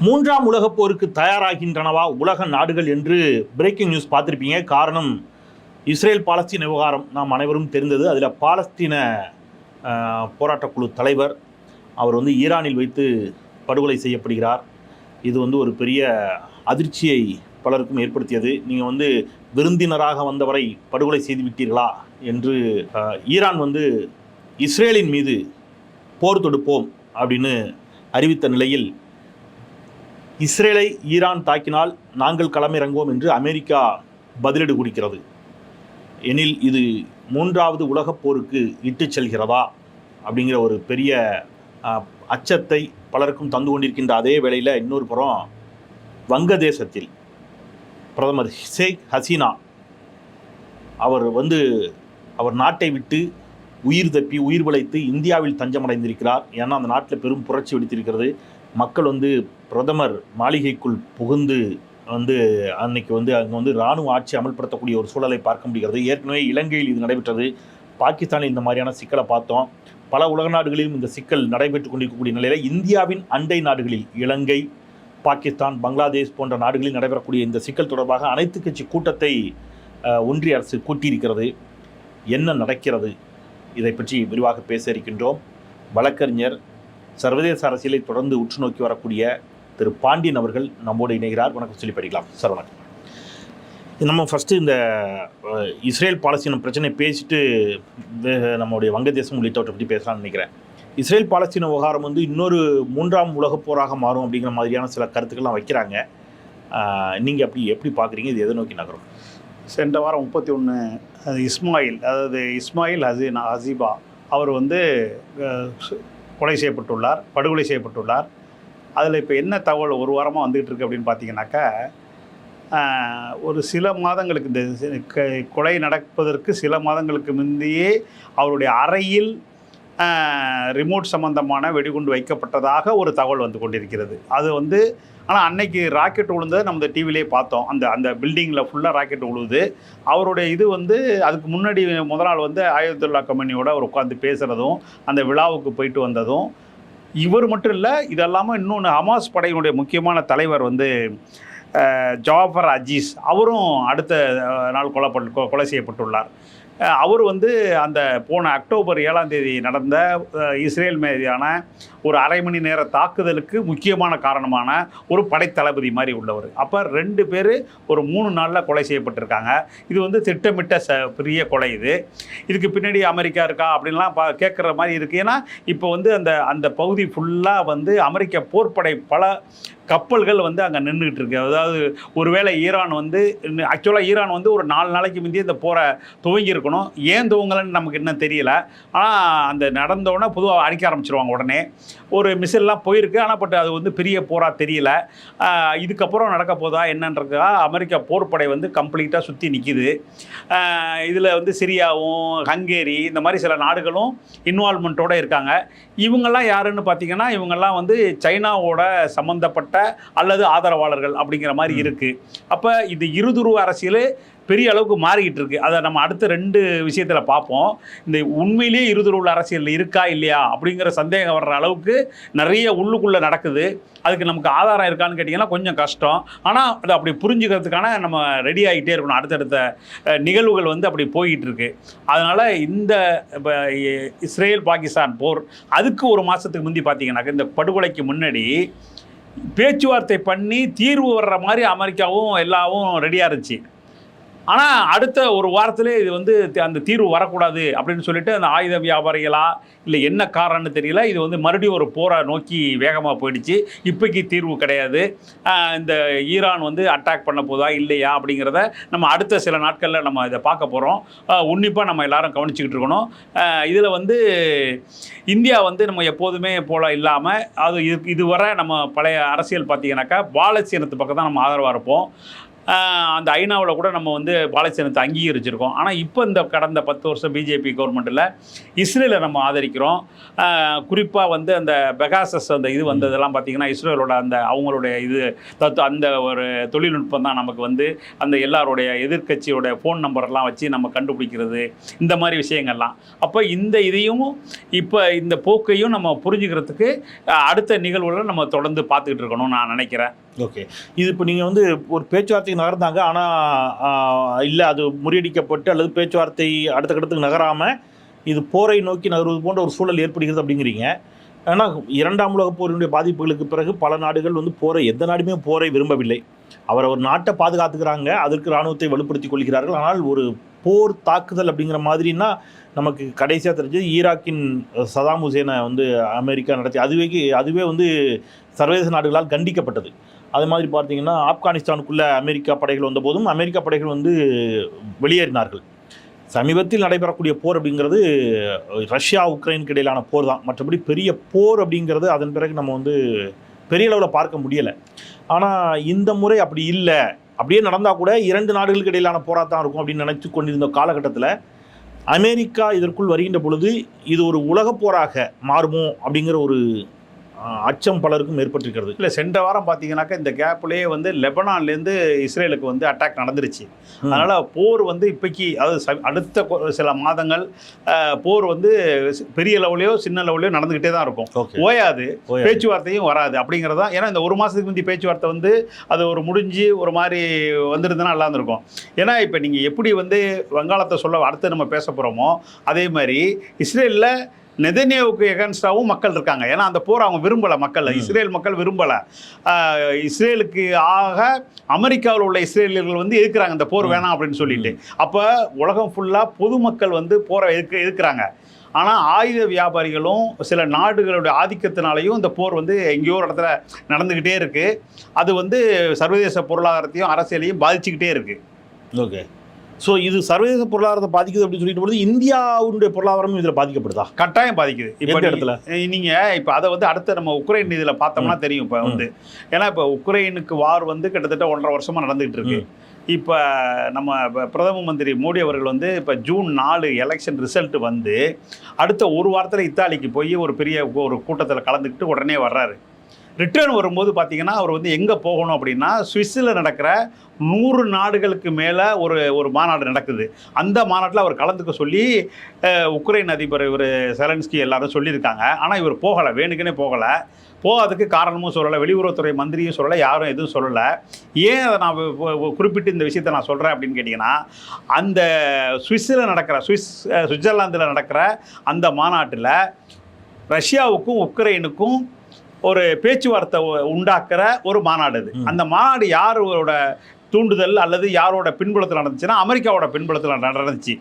மூன்றாம் உலகப் போருக்கு தயாராகின்றனவா உலக நாடுகள் என்று பிரேக்கிங் நியூஸ் பார்த்துருப்பீங்க. காரணம் இஸ்ரேல் பாலஸ்தீன விவகாரம் நாம் அனைவரும் தெரிந்தது. அதில் பாலஸ்தீன ஆஹ், போராட்டக்குழு தலைவர் அவர் வந்து ஈரானில் வைத்து படுகொலை செய்யப்படுகிறார். இது வந்து ஒரு பெரிய அதிர்ச்சியை பலருக்கும் ஏற்படுத்தியது. நீங்கள் வந்து விருந்தினராக வந்தவரை படுகொலை செய்து விட்டீர்களா என்று ஈரான் வந்து இஸ்ரேலின் மீது போர் தொடுப்போம் அப்படின்னு அறிவித்த நிலையில் இஸ்ரேலை ஈரான் தாக்கினால் நாங்கள் களமிறங்குவோம் என்று அமெரிக்கா பதிலடி கொடுக்கிறது எனில் இது மூன்றாவது உலகப் போருக்கு இட்டு செல்கிறதா? அப்படிங்கிற ஒரு பெரிய அச்சத்தை பலருக்கும் தந்து கொண்டிருக்கின்ற அதே வேளையில் இன்னொரு புறம் வங்கதேசத்தில் பிரதமர் ஷேக் ஹசீனா அவர் வந்து அவர் நாட்டை விட்டு உயிர் தப்பி உயிர் பிழைத்து இந்தியாவில் தஞ்சமடைந்திருக்கிறார். ஏன்னா அந்த நாட்டில் பெரும் புரட்சி வெடித்திருக்கிறது. மக்கள் வந்து பிரதமர் மாளிகைக்குள் புகுந்து வந்து அன்னைக்கு வந்து அங்கே வந்து இராணுவ ஆட்சி அமல்படுத்தக்கூடிய ஒரு சூழலை பார்க்க முடிகிறது. ஏற்கனவே இலங்கையில் இது நடைபெற்றது. பாகிஸ்தானில் இந்த மாதிரியான சிக்கலை பார்த்தோம். பல உலக நாடுகளிலும் இந்த சிக்கல் நடைபெற்று கொண்டிருக்கக்கூடிய நிலையில் இந்தியாவின் அண்டை நாடுகளில் இலங்கை பாகிஸ்தான் பங்களாதேஷ் போன்ற நாடுகளில் நடைபெறக்கூடிய இந்த சிக்கல் தொடர்பாக அனைத்து கட்சி கூட்டத்தை ஒன்றிய அரசு கூட்டியிருக்கிறது. என்ன நடக்கிறது? இதை பற்றி விரிவாக பேச இருக்கின்றோம். வழக்கறிஞர் சர்வதேச அரசியலை தொடர்ந்து உற்று நோக்கி வரக்கூடிய திரு பாண்டியன் அவர்கள் நம்மோடு இணைகிறார். வணக்கம் சொல்லி படிக்கலாம். சார் வணக்கம். நம்ம ஃபஸ்ட்டு இந்த இஸ்ரேல் பாலஸ்தீனம் பிரச்சனை பேசிட்டு நம்முடைய வங்கதேசம் உள்ளிட்டவற்றை பற்றி பேசலாம்னு நினைக்கிறேன். இஸ்ரேல் பாலஸ்தீன விவகாரம் வந்து இன்னொரு மூன்றாம் உலகப் போராக மாறும் அப்படிங்கிற மாதிரியான சில கருத்துக்கள்லாம் வைக்கிறாங்க. நீங்கள் அப்படி எப்படி பார்க்குறீங்க இது எதை நோக்கி நகரும்? சென்ற வாரம் முப்பத்தி ஒன்று அது இஸ்மாயில் அதாவது இஸ்மாயில் ஹசீனா ஹசீபா அவர் வந்து கொலை செய்யப்பட்டுள்ளார் படுகொலை செய்யப்பட்டுள்ளார். அதில் இப்போ என்ன தகவல் ஒரு வாரமாக வந்துகிட்டு இருக்கு அப்படின்னு பார்த்தீங்கன்னாக்கா ஒரு சில மாதங்களுக்கு இந்த க- கொலை நடப்பதற்கு சில மாதங்களுக்கு முந்தையே அவருடைய அறையில் ரிமோட் சம்பந்தமான வெடிகுண்டு வைக்கப்பட்டதாக ஒரு தகவல் வந்து கொண்டிருக்கிறது. அது வந்து ஆனால் அன்னைக்கு ராக்கெட் விழுந்ததை நம்ம டிவிலே பார்த்தோம். அந்த அந்த பில்டிங்கில் ஃபுல்லாக ராக்கெட் விழுவுது அவருடைய இது வந்து அதுக்கு முன்னாடி முதல் நாள் வந்து ஆயுத்துல்லா கம்பெனியோட அவர் உட்காந்து பேசுகிறதும் அந்த விழாவுக்கு போயிட்டு வந்ததும் இவர் மட்டும் இல்லை இதெல்லாமல் இன்னொன்று ஹமாஸ் படையினுடைய முக்கியமான தலைவர் வந்து ஜாஃபர் அஜீஸ். அவரும் அடுத்த நாள் கொலைப்பட்டு கொ- கொலை செய்யப்பட்டுள்ளார். அவர் வந்து அந்த போன அக்டோபர் ஏழாம் தேதி நடந்த இஸ்ரேல் மீதான ஒரு அரை மணி நேர தாக்குதலுக்கு முக்கியமான காரணமான ஒரு படைத்தளபதி மாதிரி உள்ளவர். அப்போ ரெண்டு பேர் ஒரு மூணு நாளில் கொலை செய்யப்பட்டிருக்காங்க. இது வந்து திட்டமிட்ட ச பெரிய கொலை இது. இதுக்கு பின்னாடி அமெரிக்கா இருக்கா அப்படின்லாம் பா கேட்குற மாதிரி இருக்குது ஏன்னா இப்போ வந்து அந்த அந்த பகுதி ஃபுல்லாக வந்து அமெரிக்க போர்ப்படை பல கப்பல்கள் வந்து அங்கே நின்றுக்கிட்டு இருக்கு. அதாவது ஒருவேளை ஈரான் வந்து ஆக்சுவலாக ஈரான் வந்து ஒரு நாலு நாளைக்கு முந்தைய இந்த போரை துவங்கியிருக்கணும் ஏன் துவங்கலன்னு நமக்கு இன்னும் தெரியல. ஆனால் அந்த நடந்தோடனே பொதுவாக அடிக்க ஆரம்பிச்சிருவாங்க உடனே. ஒரு மிசில்லாம் போயிருக்கு. ஆனால் பட் அது வந்து பெரிய போராக தெரியல. இதுக்கப்புறம் நடக்க போதா என்னன்றதுக்கா அமெரிக்கா போர்ப்படை வந்து கம்ப்ளீட்டாக சுற்றி நிற்கிது இதில் வந்து சிரியாவும் ஹங்கேரி இந்த மாதிரி சில நாடுகளும் இன்வால்மெண்ட்டோட இருக்காங்க. இவங்கெல்லாம் யாருன்னு பார்த்தீங்கன்னா இவங்கெல்லாம் வந்து சைனாவோட சம்மந்தப்பட்ட அல்லது ஆதரவாளர்கள் அப்படிங்கிற மாதிரி இருக்குது அப்போ இது இருதுருவ அரசியல் பெரிய அளவுக்கு மாறிக்கிட்டு இருக்கு. அதை நம்ம அடுத்த ரெண்டு விஷயத்தில் பார்ப்போம். இந்த உண்மையிலேயே இருதுருவ அரசியல் இருக்கா இல்லையா அப்படிங்கிற சந்தேகம் வர்ற அளவுக்கு நிறைய உள்ளுக்குள்ளே நடக்குது. அதுக்கு நமக்கு ஆதாரம் இருக்கான்னு கேட்டிங்கன்னா கொஞ்சம் கஷ்டம். ஆனால் அதை அப்படி புரிஞ்சுக்கிறதுக்கான நம்ம ரெடி ஆகிட்டே இருக்கணும். அடுத்தடுத்த நிகழ்வுகள் வந்து அப்படி போய்கிட்டு இருக்கு. அதனால் இந்த இப்போ இஸ்ரேல் பாகிஸ்தான் போர் அதுக்கு ஒரு மாதத்துக்கு முந்தி பார்த்தீங்கன்னாக்க இந்த படுகொலைக்கு முன்னாடி பேச்சுவார்த்தை பண்ணி தீர்வு வர்ற மாதிரி அமெரிக்காவும் எல்லாவும் ரெடியாக இருந்துச்சு. ஆனால் அடுத்த ஒரு வாரத்திலே இது வந்து அந்த தீர்வு வரக்கூடாது அப்படின்னு சொல்லிட்டு அந்த ஆயுத வியாபாரிகளா இல்லை என்ன காரணம்னு தெரியல இது வந்து மறுபடியும் ஒரு போரை நோக்கி வேகமாக போயிடுச்சு. இப்போக்கி தீர்வு கிடையாது. இந்த ஈரான் வந்து அட்டாக் பண்ண போதா இல்லையா அப்படிங்கிறத நம்ம அடுத்த சில நாட்களில் நம்ம இதை பார்க்க போகிறோம் உன்னிப்பாக நம்ம எல்லாரும் கவனிச்சுக்கிட்டு இருக்கணும். இதில் வந்து இந்தியா வந்து நம்ம எப்போதுமே போல இல்லாமல் அது இது இதுவரை நம்ம பழைய அரசியல் பார்த்தீங்கன்னாக்கா பாலஸ்தீனத்து பக்கம் தான் நம்ம ஆதரவாக இருப்போம். அந்த ஐநாவில் கூட நம்ம வந்து பாலஸ்தீனத்தை அங்கீகரிச்சிருக்கோம். ஆனால் இப்போ இந்த கடந்த பத்து வருஷம் பிஜேபி கவர்மெண்ட்டில் இஸ்ரேலை நம்ம ஆதரிக்கிறோம். குறிப்பாக வந்து அந்த பெகாசஸ் அந்த இது வந்ததெல்லாம் பார்த்திங்கன்னா இஸ்ரேலோட அந்த அவங்களுடைய இது தத்து அந்த ஒரு தொழில்நுட்பம் தான் நமக்கு வந்து அந்த எல்லாருடைய எதிர்க்கட்சியோட ஃபோன் நம்பர்லாம் வச்சு நம்ம கண்டுபிடிக்கிறது இந்த மாதிரி விஷயங்கள்லாம். அப்போ இந்த இதையும் இப்போ இந்த போக்கையும் நம்ம புரிஞ்சுக்கிறதுக்கு அடுத்த நிகழ்வுகளை நம்ம தொடர்ந்து பார்த்துக்கிட்டு இருக்கணும்னு நான் நினைக்கிறேன். ஓகே இது இப்போ நீங்கள் வந்து ஒரு பேச்சுவார்த்தைக்கு நகர்ந்தாங்க ஆனால் இல்லை அது முறியடிக்கப்பட்டு அல்லது பேச்சுவார்த்தை அடுத்த கட்டத்துக்கு நகராமல் இது போரை நோக்கி நகர்வது போன்ற ஒரு சூழல் ஏற்படுகிறது அப்படிங்கிறீங்க. ஆனால் இரண்டாம் உலக போரினுடைய பாதிப்புகளுக்கு பிறகு பல நாடுகள் வந்து போரை எந்த நாடுமே போரை விரும்பவில்லை. அவர் ஒரு நாட்டை பாதுகாத்துக்கிறாங்க அதற்கு இராணுவத்தை வலுப்படுத்திக் கொள்கிறார்கள். ஆனால் ஒரு போர் தாக்குதல் அப்படிங்கிற மாதிரின்னா நமக்கு கடைசியாக தெரிஞ்சது ஈராக்கின் சதாம் ஹுசேனை வந்து அமெரிக்கா நடத்தி அதுவே அதுவே வந்து சர்வதேச நாடுகளால் கண்டிக்கப்பட்டது. அது மாதிரி பார்த்தீங்கன்னா ஆப்கானிஸ்தானுக்குள்ளே அமெரிக்கா படைகள் வந்தபோதும் அமெரிக்கா படைகள் வந்து வெளியேறினார்கள். சமீபத்தில் நடைபெறக்கூடிய போர் அப்படிங்கிறது ரஷ்யா உக்ரைனுக்கு இடையிலான போர் தான். மற்றபடி பெரிய போர் அப்படிங்கிறது அதன் பிறகு நம்ம வந்து பெரிய அளவில் பார்க்க முடியலை. ஆனால் இந்த முறை அப்படி இல்லை. அப்படியே நடந்தால் கூட இரண்டு நாடுகளுக்கு இடையிலான போராக தான் இருக்கும் அப்படின்னு நினைத்து கொண்டிருந்த காலகட்டத்தில் அமெரிக்கா இதற்குள் வருகின்ற பொழுது இது ஒரு உலகப் போராக மாறுமோ அப்படிங்கிற ஒரு அச்சம் பலருக்கும் ஏற்பட்டிருக்கிறது. இல்லை சென்ற வாரம் பார்த்தீங்கன்னாக்கா இந்த கேப்லேயே வந்து லெபனான்லேருந்து இஸ்ரேலுக்கு வந்து அட்டாக் நடந்துருச்சு. அதனால் போர் வந்து இப்போக்கி அதாவது ச- அடுத்த சில மாதங்கள் போர் வந்து பெரிய லெவலையோ சின்ன லெவலையோ நடந்துக்கிட்டே தான் இருக்கும். ஓயாது. பேச்சுவார்த்தையும் வராது. அப்படிங்கிறது தான் ஏன்னா இந்த ஒரு மாதத்துக்கு முந்தி பேச்சுவார்த்தை வந்து அது ஒரு முடிஞ்சு ஒரு மாதிரி வந்திருந்தனா நல்லா இருந்திருக்கும். ஏன்னா இப்போ நீங்கள் எப்படி வந்து வங்காளத்தை சொல்ல அடுத்து நம்ம பேச போகிறோமோ அதே மாதிரி இஸ்ரேலில் நெதன்யாவுக்கு எகன்ஸ்டாவும் மக்கள் இருக்காங்க. ஏன்னா அந்த போர் அவங்க விரும்பலை மக்கள். இஸ்ரேல் மக்கள் விரும்பலை. இஸ்ரேலுக்கு ஆக அமெரிக்காவில் உள்ள இஸ்ரேலியர்கள் வந்து எதிர்க்கிறாங்க இந்த போர். வேணாம் அப்படின்னு சொல்லிட்டு. அப்போ உலகம் ஃபுல்லாக பொதுமக்கள் வந்து போரை எதிர்க்க எதிர்க்கிறாங்க ஆனால் ஆயுத வியாபாரிகளும் சில நாடுகளுடைய ஆதிக்கத்தினாலையும் இந்த போர் வந்து எங்கேயோ ஒரு இடத்துல நடந்துக்கிட்டே இருக்குது அது வந்து சர்வதேச பொருளாதாரத்தையும் அரசியலையும் பாதிச்சுக்கிட்டே இருக்குது ஓகே. ஸோ இது சர்வதேச பொருளாதாரத்தை பாதிக்குது அப்படின்னு சொல்லிட்டு பொழுது இந்தியாவுடைய பொருளாதாரமும் இதில் பாதிக்கப்படுதா? கட்டாயம் பாதிக்குது. இப்போ இடத்துல? நீங்கள் இப்போ அதை வந்து அடுத்த நம்ம உக்ரைன் இதில் பார்த்தோம்னா தெரியும் இப்போ வந்து. ஏன்னா இப்போ உக்ரைனுக்கு வார் வந்து கிட்டத்தட்ட ஒன்றரை வருஷமாக நடந்துகிட்டு இருக்கு. இப்போ நம்ம பிரதம மந்திரி மோடி அவர்கள் வந்து இப்போ ஜூன் நாலு எலெக்ஷன் ரிசல்ட் வந்து அடுத்த ஒரு வாரத்தில் இத்தாலிக்கு போய் ஒரு பெரிய ஒரு கூட்டத்தில் கலந்துக்கிட்டு உடனே வர்றாரு. ரிட்டர்ன் வரும்போது பார்த்தீங்கன்னா அவர் வந்து எங்கே போகணும் அப்படின்னா சுவிஸில் நடக்கிற நூறு நாடுகளுக்கு மேலே ஒரு ஒரு மாநாடு நடக்குது. அந்த மாநாட்டில் அவர் கலந்துக்க சொல்லி உக்ரைன் அதிபர் இவர் செலன்ஸ்கி எல்லாரும் சொல்லியிருக்காங்க. ஆனால் இவர் போகலை வேணுக்குனே போகலை. போகாதுக்கு காரணமும் சொல்லலை வெளியுறவுத்துறை மந்திரியும் சொல்லலை யாரும் எதுவும் சொல்லலை. ஏன் அதை நான் குறிப்பிட்டு இந்த விஷயத்தை நான் சொல்கிறேன் அப்படின்னு கேட்டிங்கன்னா அந்த சுவிஸில் நடக்கிற சுவிஸ் சுவிட்சர்லாந்தில் நடக்கிற அந்த மாநாட்டில் ரஷ்யாவுக்கும் உக்ரைனுக்கும் ஒரு பேச்சுவார்த்தை உண்டாக்குற ஒரு மாநாடு அது. ம். அந்த மாநாடு யாரோட தூண்டுதல் அல்லது யாரோட பின்புலத்தில் நடந்துச்சுன்னா அமெரிக்காவோட பின்புலத்தில் நடந்துச்சு.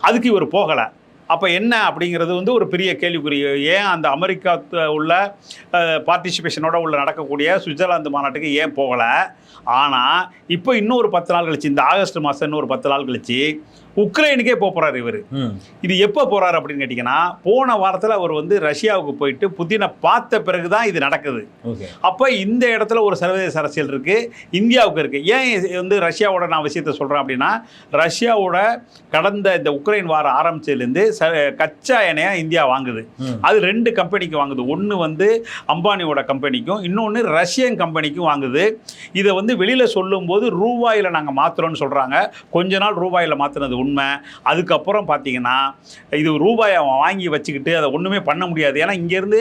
அதுக்கு இவர் போகலை. அப்போ என்ன அப்படிங்கிறது வந்து ஒரு பெரிய கேள்விக்குறி. ஏன் அந்த அமெரிக்கா உள்ள பார்ட்டிசிபேஷனோட உள்ள நடக்கக்கூடிய சுவிட்சர்லாந்து மாநாட்டுக்கு ஏன் போகலை? ஆனால் இப்போ இன்னும் ஒரு பத்து நாள் கழிச்சு இந்த ஆகஸ்ட் மாதம் இன்னும் ஒரு பத்து நாள் கழிச்சு உக்ரைனுக்கே போக போகிறார் இவர். இது எப்போ போகிறாரு அப்படின்னு கேட்டிங்கன்னா போன வாரத்தில் அவர் வந்து ரஷ்யாவுக்கு போயிட்டு புதினை பார்த்த பிறகு தான் இது நடக்குது. அப்போ இந்த இடத்துல ஒரு சர்வதேச அரசியல் இருக்குது இந்தியாவுக்கு இருக்குது ஏன் வந்து ரஷ்யாவோட நான் விஷயத்த சொல்கிறேன் அப்படின்னா ரஷ்யாவோட கடந்த இந்த உக்ரைன் வாரம் ஆரம்பிச்சதுலேருந்து ச கச்சா எண்ணெயை இந்தியா வாங்குது. அது ரெண்டு கம்பெனிக்கு வாங்குது. ஒன்று வந்து அம்பானியோட கம்பெனிக்கும் இன்னொன்று ரஷ்யன் கம்பெனிக்கும் வாங்குது. இதை வந்து வெளியில் சொல்லும்போது ரூபாயில் நாங்கள் மாற்றுறோன்னு சொல்கிறாங்க கொஞ்ச நாள் ரூபாயில் மாற்றினது உண்மை. அதுக்கப்புறம் பார்த்தீங்கன்னா இது ரூபாயை அவன் வாங்கி வச்சுக்கிட்டு அதை ஒன்றுமே பண்ண முடியாது. ஏன்னா இங்கேருந்து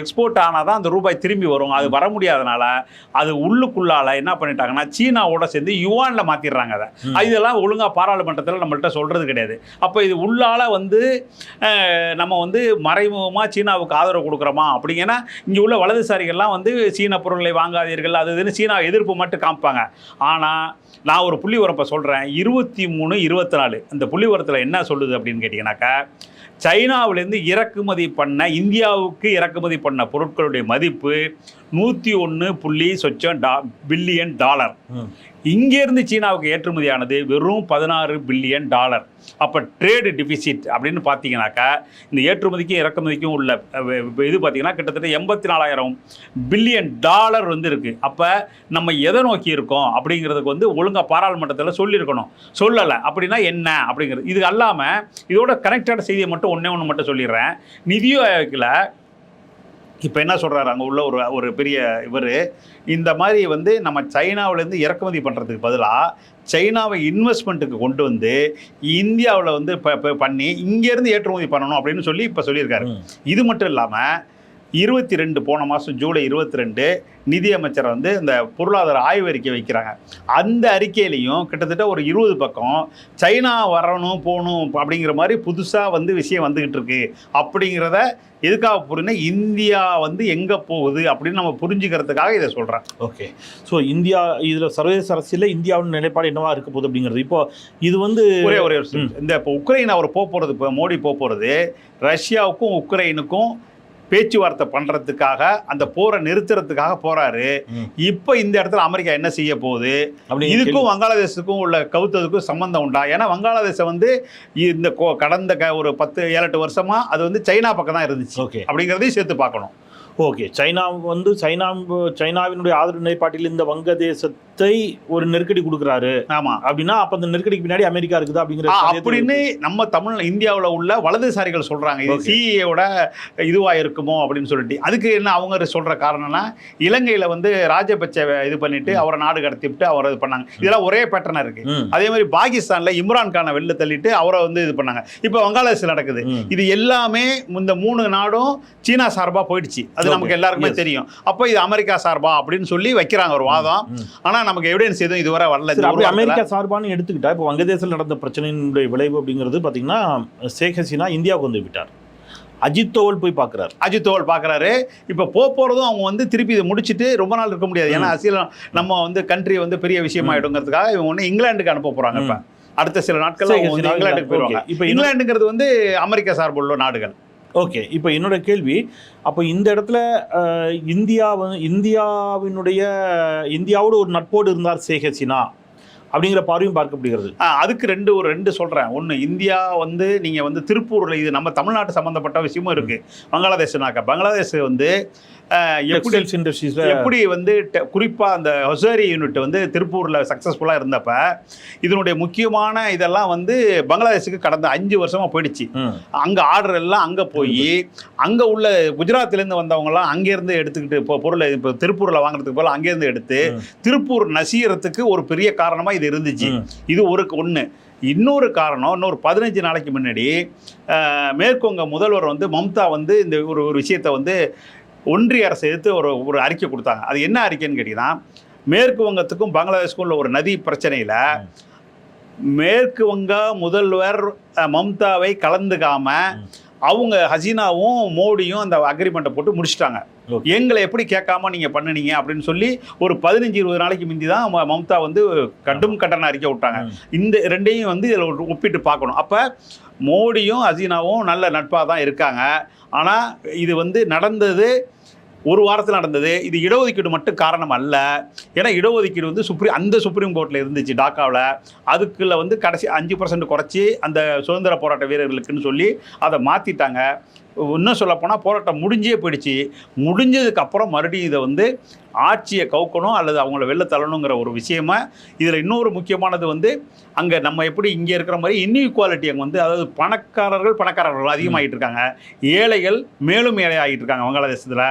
எக்ஸ்போர்ட் ஆனால் தான் அந்த ரூபாய் திரும்பி வரும். அது வர முடியாதனால அது உள்ளுக்குள்ளால என்ன பண்ணிட்டாங்கன்னா சீனாவோட சேர்ந்து யுவானில் மாற்றிடுறாங்க அதை. இதெல்லாம் ஒழுங்காக பாராளுமன்றத்தில் நம்மள்ட்ட சொல்கிறது கிடையாது. அப்போ இது உள்ளால வந்து நம்ம வந்து மறைமுகமாக சீனாவுக்கு ஆதரவு கொடுக்குறோமா? அப்படிங்கன்னா இங்கே உள்ள வலதுசாரிகள்லாம் வந்து சீன பொருட்களை வாங்காதீர்கள் அது இதுன்னு சீனா எதிர்ப்பு மட்டும் காமிப்பாங்க. ஆனால் நான் ஒரு புள்ளி உரப்பை சொல்கிறேன் இருபத்தி மூணு இருபத்தி நாலு. அந்த புள்ளி உரத்தில் என்ன சொல்லுது அப்படின்னு கேட்டிங்கனாக்கா சைனாவிலேருந்து இறக்குமதி பண்ண இந்தியாவுக்கு இறக்குமதி பண்ண பொருட்களுடைய மதிப்பு நூற்றி ஒன்று புள்ளி சொச்சம் டா பில்லியன் டாலர். இங்கேருந்து சீனாவுக்கு ஏற்றுமதியானது வெறும் பதினாறு பில்லியன் டாலர். அப்போ ட்ரேடு டிஃபிசிட் அப்படின்னு பார்த்தீங்கன்னாக்கா இந்த ஏற்றுமதிக்கும் இறக்குமதிக்கும் உள்ள இது பார்த்தீங்கன்னா கிட்டத்தட்ட எண்பத்தி நாலாயிரம் பில்லியன் டாலர் வந்து இருக்குது அப்போ நம்ம எதை நோக்கி இருக்கோம் அப்படிங்கிறதுக்கு வந்து ஒழுங்காக பாராளுமன்றத்தில் சொல்லியிருக்கணும். சொல்லலை அப்படின்னா என்ன அப்படிங்கிறது. இது அல்லாமல் இதோட கனெக்டட் செய்தியை மட்டும் ஒன்றே ஒன்று மட்டும் சொல்லிடுறேன். நிதி ஆயோக்கில் இப்போ என்ன சொல்கிறாரு அங்கே உள்ள ஒரு ஒரு பெரிய இவர் இந்த மாதிரி வந்து நம்ம சைனாவிலேருந்து இறக்குமதி பண்ணுறதுக்கு பதிலாக சைனாவை இன்வெஸ்ட்மெண்ட்டுக்கு கொண்டு வந்து இந்தியாவில் வந்து பண்ணி இங்கேருந்து ஏற்றுமதி பண்ணணும் அப்படின்னு சொல்லி இப்போ சொல்லியிருக்காரு. இது மட்டும் இல்லாமல் இருபத்தி ரெண்டு போன மாதம் ஜூலை இருபத்தி ரெண்டு நிதியமைச்சர் வந்து இந்த பொருளாதார ஆய்வு அறிக்கை வைக்கிறாங்க. அந்த அறிக்கையிலையும் கிட்டத்தட்ட ஒரு இருபது பக்கம் சைனா வரணும் போகணும் அப்படிங்கிற மாதிரி புதுசாக வந்து விஷயம் வந்துக்கிட்டு இருக்கு. அப்படிங்கிறத எதுக்காக புரியுன்னா இந்தியா வந்து எங்கே போகுது அப்படின்னு நம்ம புரிஞ்சுக்கிறதுக்காக இதை சொல்கிறேன் ஓகே. ஸோ இந்தியா இதில் சர்வதேச அரசியலில் இந்தியாவின் நிலைப்பாடு என்னவா இருக்க போகுது அப்படிங்கிறது. இப்போ இது வந்து ஒரே ஒரே. இந்த இப்போ உக்ரைன் அவர் போக போகிறது இப்போ மோடி போக போகிறது ரஷ்யாவுக்கும் உக்ரைனுக்கும் பேச்சுவார்த்தை பண்ணுறதுக்காக அந்த போரை நிறுத்துறதுக்காக போறாரு. இப்போ இந்த இடத்துல அமெரிக்கா என்ன செய்ய போகுது? அப்படி இதுக்கும் வங்காளதேசத்துக்கும் உள்ள கவுத்ததுக்கும் சம்பந்தம் உண்டா? ஏன்னா வங்காளதேசம் வந்து இந்த கடந்த க ஒரு பத்து ஏழு எட்டு வருஷமா அது வந்து சைனா பக்கம் தான் இருந்துச்சு. ஓகே. அப்படிங்கிறதையும் சேர்த்து பார்க்கணும். ஓகே. சைனா வந்து சைனா சைனாவினுடைய ஆதரவு நிலைப்பாட்டில் இந்த வங்கதேசத்தை ஒரு நெருக்கடி கொடுக்குறாரு. ஆமா. அப்படின்னா அப்ப அந்த நெருக்கடிக்கு பின்னாடி அமெரிக்கா இருக்குது அப்படிங்கிற அப்படின்னு நம்ம தமிழ் இந்தியாவுல உள்ள வலதுசாரிகள் சொல்றாங்க. இது. சிஏயோட இதுவா இருக்குமோ அப்படின்னு சொல்லிட்டு. அதுக்கு என்ன அவங்க சொல்ற காரணம்னா இலங்கையில வந்து ராஜபட்ச இது பண்ணிட்டு அவரை நாடு கடத்திவிட்டு அவரை இது பண்ணாங்க. இதெல்லாம் ஒரே பேட்டர்னா இருக்கு. அதே மாதிரி பாகிஸ்தான்ல இம்ரான் கானை வெளில தள்ளிட்டு அவரை வந்து இது பண்ணாங்க. இப்போ வங்காளதேசம் நடக்குது. இது எல்லாமே இந்த மூணு நாடும் சீனா சார்பா போயிடுச்சு. அது. நமக்கு எல்லாருக்குமே. தெரியும். அப்போ இது அமெரிக்கா சார்பா அப்படின்னு சொல்லி வைக்கிறாங்க ஒரு வாதம். ஆனா நமக்கு எவிடன்ஸ் எதுவும் இதுவரை வரல. அமெரிக்கா சார்பான்னு எடுத்துக்கிட்டா இப்போ வங்கதேசத்தில் நடந்த பிரச்சனையினுடைய விளைவு அப்படிங்கிறது பார்த்தீங்கன்னா ஷேக் ஹசீனா இந்தியாவுக்கு வந்து விட்டார். அஜித் தோவல் போய் பார்க்குறாரு அஜித் தோவல் பார்க்குறாரு இப்போ போக போகிறதும் அவங்க வந்து திருப்பி இதை முடிச்சுட்டு ரொம்ப நாள் இருக்க முடியாது. ஏன்னா அரசியல் நம்ம வந்து கண்ட்ரி வந்து பெரிய விஷயமாயிடுங்கிறதுக்காக இவங்க ஒன்று இங்கிலாந்துக்கு அனுப்ப போகிறாங்க இப்போ. அடுத்த சில நாட்கள் இங்கிலாந்துக்கு போயிடுவாங்க இப்போ இங்கிலாந்துங்கிறது வந்து அமெரிக்கா சார்புள்ள நாடுகள். ஓகே இப்போ என்னோட கேள்வி அப்போ இந்த இடத்துல இந்தியா இந்தியாவினுடைய இந்தியாவோடு ஒரு நட்போடு இருந்தார் ஷேக் ஹசீனா அப்படிங்கிற பார்வையும் பார்க்கப்படுகிறது. அதுக்கு ரெண்டு ஒரு ரெண்டு சொல்கிறேன் ஒன்று இந்தியா வந்து நீங்கள் வந்து திருப்பூரில் இது நம்ம தமிழ்நாட்டு சம்மந்தப்பட்ட விஷயமும் இருக்குது பங்களாதேஷ்னாக்கா பங்களாதேஷ் வந்து எப்படி இண்டஸ்ட்ரீஸில் எப்படி வந்து டெ- குறிப்பா அந்த ஹொசேரி யூனிட் வந்து திருப்பூர்ல சக்சஸ்ஃபுல்லா இருந்தப்ப இதனுடைய முக்கியமான இதெல்லாம் வந்து பங்களாதேஷுக்கு கடந்த அஞ்சு வருஷமா போயிடுச்சு. அங்க ஆர்டர் எல்லாம் அங்க போய் அங்க உள்ள குஜராத்ல இருந்து வந்தவங்க எல்லாம் அங்க இருந்து எடுத்துக்கிட்டு இப்போ பொருளை இப்போ திருப்பூர்ல வாங்குறதுக்கு போல அங்க இருந்து எடுத்து. திருப்பூர் நசியறதுக்கு ஒரு பெரிய காரணமா இது இருந்துச்சு. இது ஒரு ஒன்று இன்னொரு காரணம் இன்னொரு பதினஞ்சு நாளைக்கு முன்னாடி மேற்குவங்க முதல்வர் வந்து மம்தா வந்து இந்த ஒரு ஒரு விஷயத்தை வந்து ஒன்றிய அரசை எடுத்து ஒரு ஒரு அறிக்கை கொடுத்தாங்க அது என்ன அறிக்கைன்னு கேட்டிங்கன்னா மேற்கு வங்கத்துக்கும் பங்களாதேஷுக்கும் உள்ள ஒரு நதி பிரச்சனையில் மேற்கு வங்க முதல்வர் மம்தாவை கலந்துக்காம ம். அவங்க ஹசீனாவும் மோடியும் அந்த அக்ரிமெண்ட்டை போட்டு முடிச்சிட்டாங்க. எங்களை எப்படி கேட்காம நீங்க பண்ணுனீங்க அப்படின்னு சொல்லி ஒரு பதினஞ்சு இருபது நாளைக்கு முந்தி தான் மம்தா வந்து கடும் கண்டன அறிக்கை விட்டாங்க. இந்த ரெண்டையும் வந்து இதில் ஒப்பிட்டு பார்க்கணும். அப்போ மோடியும் ஹசீனாவும் நல்ல நட்பாக தான் இருக்காங்க. ஆனால் இது வந்து நடந்தது ஒரு வாரத்தில் நடந்தது. இது இடஒதுக்கீடு மட்டும் காரணம் அல்ல. ஏன்னா இடஒதுக்கீடு வந்து சுப்ரீம் அந்த சுப்ரீம் கோர்ட்டில் இருந்துச்சு டாக்காவில். அதுக்குள்ள வந்து கடைசி அஞ்சு பர்சன்ட் குறைச்சி அந்த சுதந்திர போராட்ட வீரர்களுக்குன்னு சொல்லி அதை மாற்றிட்டாங்க இன்னும் சொல்லப்போனால் போராட்டம் முடிஞ்சே போயிடுச்சு. முடிஞ்சதுக்கப்புறம் மறுபடியும் இதை வந்து ஆட்சியை கவுக்கணும் அல்லது அவங்கள வெளில தள்ளணுங்கிற ஒரு விஷயமா இதில் இன்னொரு முக்கியமானது வந்து அங்கே நம்ம எப்படி இங்கே இருக்கிற மாதிரி இன்இக்வாலிட்டி அங்கே வந்து அதாவது பணக்காரர்கள் பணக்காரர்கள் அதிகமாகிட்டு இருக்காங்க. ஏழைகள் மேலும் ஏழையாகிட்டு இருக்காங்க வங்காளதேசத்தில்.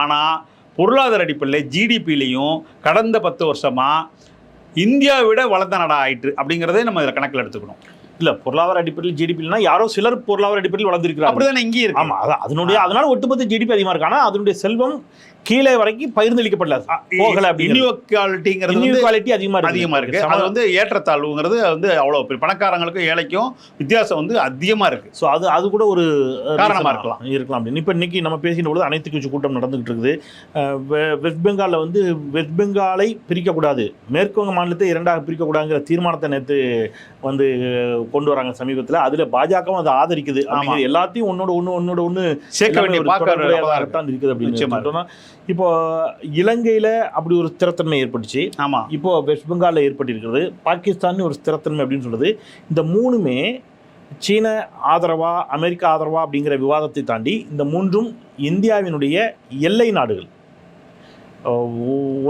ஆனால் பொருளாதார அடிப்படையில் ஜிடிபிலையும் கடந்த பத்து வருஷமாக இந்தியாவை விட வளர்ந்த நாடாக ஆயிட்டு அப்படிங்கிறதே நம்ம இதில் கணக்கில் எடுத்துக்கணும். இல்ல பொருளாதார அடிப்படையில் ஜிடிபினா யாரோ சிலர் பொருளாதார அடிப்படையில் வளர்ந்திருக்கிறாங்க அப்படிதானே இங்கேயும் இருக்கு. ஆமா அதான். அதனுடைய அதனால ஒட்டுமொத்த ஜிடிபி அதிகமா இருக்கு. ஆனா அதனுடைய செல்வம் கீழே வரைக்கும் பகிர்ந்தளிக்கப்படல. போகல. இன்இக்வாலிட்டிங்கிறது இன்இக்வாலிட்டி அதிகமா இருக்கு அதிகமாக இருக்கு. அது வந்து ஏற்றத்தாழ்வுங்கிறது வந்து அவ்வளோ பெரிய பணக்காரங்களுக்கும் ஏழைக்கும் வித்தியாசம் வந்து அதிகமாக இருக்கு. ஸோ அது அது கூட ஒரு காரணமா இருக்கலாம். இருக்கலாம் அப்படின்னு. இப்போ இன்னைக்கு நம்ம பேசின பொழுது அனைத்து கட்சி கூட்டம் நடந்துகிட்டு இருக்குது. வெஸ்ட் பெங்காலில் வந்து வெஸ்ட் பெங்காலை பிரிக்கக்கூடாது. மேற்கு வங்க மாநிலத்தை இரண்டாக பிரிக்கக்கூடாதுங்கிற தீர்மானத்தை நேற்று வந்து கொண்டு வராங்க சமீபத்தில். அதில் பாஜகவும் அதை ஆதரிக்குது. அப்படிங்கிறது எல்லாத்தையும் ஒன்னோட ஒன்று ஒன்னோட ஒன்று சேர்க்க வேண்டிய பார்க்க தொடர்புடையதாகத்தான் இருக்குது அப்படின்னு. சொல்லிட்டோம்னா இப்போ இலங்கையில் அப்படி ஒரு ஸ்திரத்தன்மை ஏற்பட்டுச்சு. ஆமாம் இப்போ வெஸ்ட் பெங்காலில் ஏற்பட்டிருக்கிறது. பாகிஸ்தான் ஒரு ஸ்திரத்தன்மை அப்படின்னு சொல்றது. இந்த மூணுமே சீன ஆதரவா அமெரிக்கா ஆதரவா அப்படிங்கிற விவாதத்தை தாண்டி இந்த மூன்றும் இந்தியாவினுடைய எல்லை நாடுகள்.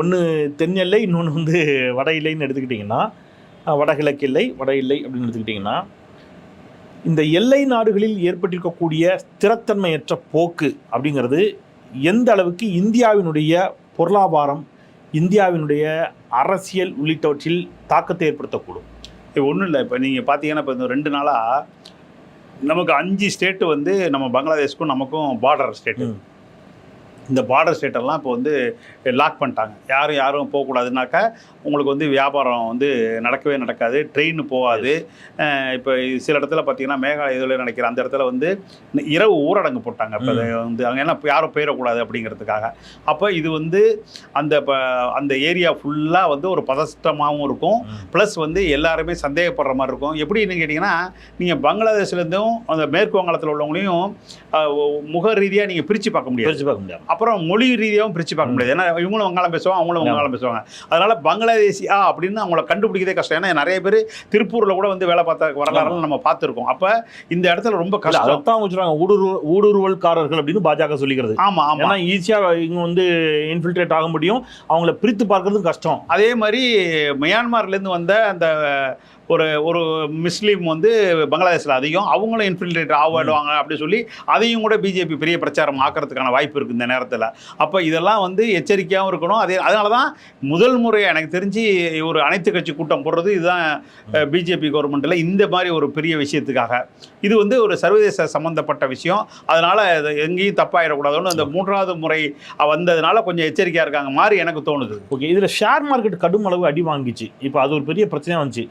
ஒன்று தென் எல்லை இன்னொன்று வந்து வட எல்லைன்னு எடுத்துக்கிட்டிங்கன்னா வடகிழக்கு எல்லை வட எல்லை அப்படின்னு எடுத்துக்கிட்டிங்கன்னா இந்த எல்லை நாடுகளில் ஏற்பட்டிருக்கக்கூடிய ஸ்திரத்தன்மையற்ற போக்கு அப்படிங்கிறது எந்த அளவுக்கு இந்தியாவினுடைய பொருளாதாரம் இந்தியாவினுடைய அரசியல் உள்ளிட்டவற்றில் தாக்கத்தை ஏற்படுத்தக்கூடும். இது ஒன்றும் இல்லை. இப்போ நீங்கள் பார்த்தீங்கன்னா இப்போ இந்த ரெண்டு நாளாக நமக்கு அஞ்சு ஸ்டேட்டு வந்து நம்ம பங்களாதேஷ்க்கும் நமக்கும் பார்டர் ஸ்டேட்டு. இந்த பார்டர் ஸ்டேட்டெல்லாம் இப்போ வந்து லாக் பண்ணிட்டாங்க. யாரும் யாரும் போகக்கூடாதுனாக்கா உங்களுக்கு வந்து வியாபாரம் வந்து நடக்கவே நடக்காது. ட்ரெயின் போகாது. இப்போ சில இடத்துல பார்த்தீங்கன்னா மேகாலய இதில் நினைக்கிற அந்த இடத்துல வந்து இரவு ஊரடங்கு போட்டாங்க. இப்போ வந்து அங்கே என்ன யாரும் போயிடக்கூடாது அப்படிங்கிறதுக்காக. அப்போ இது வந்து அந்த இப்போ அந்த ஏரியா ஃபுல்லாக வந்து ஒரு பதஷ்டமாகவும் இருக்கும். ப்ளஸ் வந்து எல்லாருமே சந்தேகப்படுற மாதிரி இருக்கும். எப்படின்னு கேட்டிங்கன்னா நீங்கள் பங்களாதேஷ்லேருந்தும் அந்த மேற்கு வங்காளத்தில் உள்ளவங்களையும் முக ரீதியாக நீங்கள் பிரித்து பார்க்க முடியாது. பிரிச்சு பார்க்க முடியாது. அப்புறம் மொழி ரீதியாகவும் பிரித்து பார்க்க முடியாது. ஏன்னா இவங்களும் வங்காளம் பேசுவாங்க அவங்களும். வங்காளம் பேசுவாங்க. அதனால பங்களாதேசியா அப்படின்னு அவங்கள கண்டுபிடிக்கிறதே கஷ்டம். ஏன்னா நிறைய பேர் திருப்பூரில் கூட வந்து வேலை பார்த்த வரலாறுலாம் நம்ம பார்த்துருக்கோம். அப்போ இந்த இடத்துல ரொம்ப கஷ்டம். அதைத்தான் அவங்க சொல்றாங்க. ஊடுருவ ஊடுருவல்காரர்கள் அப்படின்னு பாஜக சொல்லிக்கிறது. ஆமாம் ஆமாம் ஏன்னா ஈஸியா இங்க வந்து இன்ஃபில்ட்ரேட் ஆக முடியும். அவங்கள பிரித்து பார்க்கறது கஷ்டம். அதே மாதிரி மியான்மர்லேருந்து வந்த அந்த ஒரு ஒரு முஸ்லீம் வந்து பங்களாதேஷில் அதிகம் அவங்களும் இன்ஃபில்ட்ரேட் ஆகிடுவாங்க அப்படின்னு சொல்லி அதையும் கூட பிஜேபி பெரிய பிரச்சாரம் ஆக்கிறதுக்கான வாய்ப்பு இருக்குது இந்த நேரத்தில். அப்போ இதெல்லாம் வந்து எச்சரிக்கையாகவும் இருக்கணும். அதே அதனால தான் முதல் முறையாக எனக்கு தெரிஞ்சு ஒரு அனைத்து கட்சி கூட்டம் போடுறது இதுதான் பிஜேபி கவர்மெண்ட்டில் இந்த மாதிரி ஒரு பெரிய விஷயத்துக்காக. இது வந்து ஒரு சர்வதேச சம்மந்தப்பட்ட விஷயம். அதனால் எங்கேயும் தப்பாயிடக்கூடாதுன்னு அந்த மூன்றாவது முறை வந்ததுனால கொஞ்சம் எச்சரிக்கையாக இருக்காங்க மாதிரி எனக்கு தோணுது. ஓகே இதில் ஷேர் மார்க்கெட் கடும் அளவு அடி வாங்கிச்சு. இப்போ அது ஒரு பெரிய பிரச்சனையாக வந்துச்சு.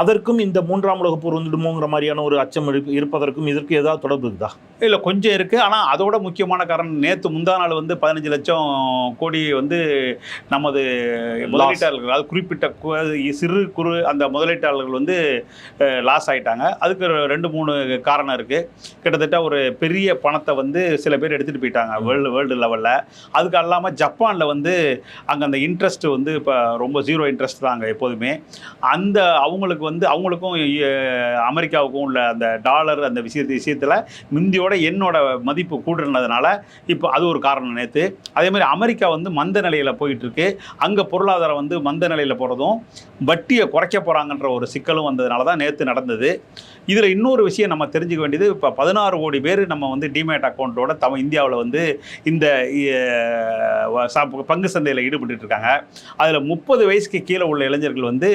அதற்கும் இந்த மூன்றாம் உலகப் போர் வந்துடுமோங்கிற மாதிரியான ஒரு அச்சம் இருப்பதற்கும் இதற்கு ஏதாவது தொடர்பு இருக்குதா? இல்லை கொஞ்சம் இருக்குது ஆனால் அதோட முக்கியமான காரணம் நேற்று முந்தா நாள் வந்து பதினஞ்சு லட்சம் கோடி வந்து நமது முதலீட்டாளர்கள் அது குறிப்பிட்ட சிறு குறு அந்த முதலீட்டாளர்கள் வந்து லாஸ் ஆயிட்டாங்க. அதுக்கு ரெண்டு மூணு காரணம் இருக்குது கிட்டத்தட்ட ஒரு பெரிய பணத்தை வந்து சில பேர் எடுத்துகிட்டு போயிட்டாங்க வேர்ல்டு வேர்ல்டு லெவலில். அதுக்கு அல்லாமல் ஜப்பானில் வந்து அங்கே அந்த இன்ட்ரெஸ்ட் வந்து இப்போ ரொம்ப ஜீரோ இன்ட்ரெஸ்ட் தான் அங்கே எப்போதுமே. அந்த அவங்களுக்கு வந்து அவங்களுக்கும் அமெரிக்காவுக்கும் உள்ள அந்த டாலர் அந்த விஷயத்து விஷயத்தில் முந்தியோட என்னோட மதிப்பு கூடுறதுனால இப்போ அது ஒரு காரணம் நேற்று அதே மாதிரி அமெரிக்கா வந்து மந்த நிலையில் போயிட்டுருக்கு. அங்கே பொருளாதாரம் வந்து மந்த நிலையில் போகிறதும் வட்டியை குறைக்க போகிறாங்கன்ற ஒரு சிக்கலும் வந்ததுனால தான் நேற்று நடந்தது. இதில் இன்னொரு விஷயம் நம்ம தெரிஞ்சுக்க வேண்டியது இப்போ பதினாறு கோடி பேர் நம்ம வந்து டிமேட் அக்கௌண்ட்டோட தம் இந்தியாவில் வந்து இந்த பங்கு சந்தையில் ஈடுபட்டு இருக்காங்க. அதில் முப்பது வயசுக்கு கீழே உள்ள இளைஞர்கள் வந்து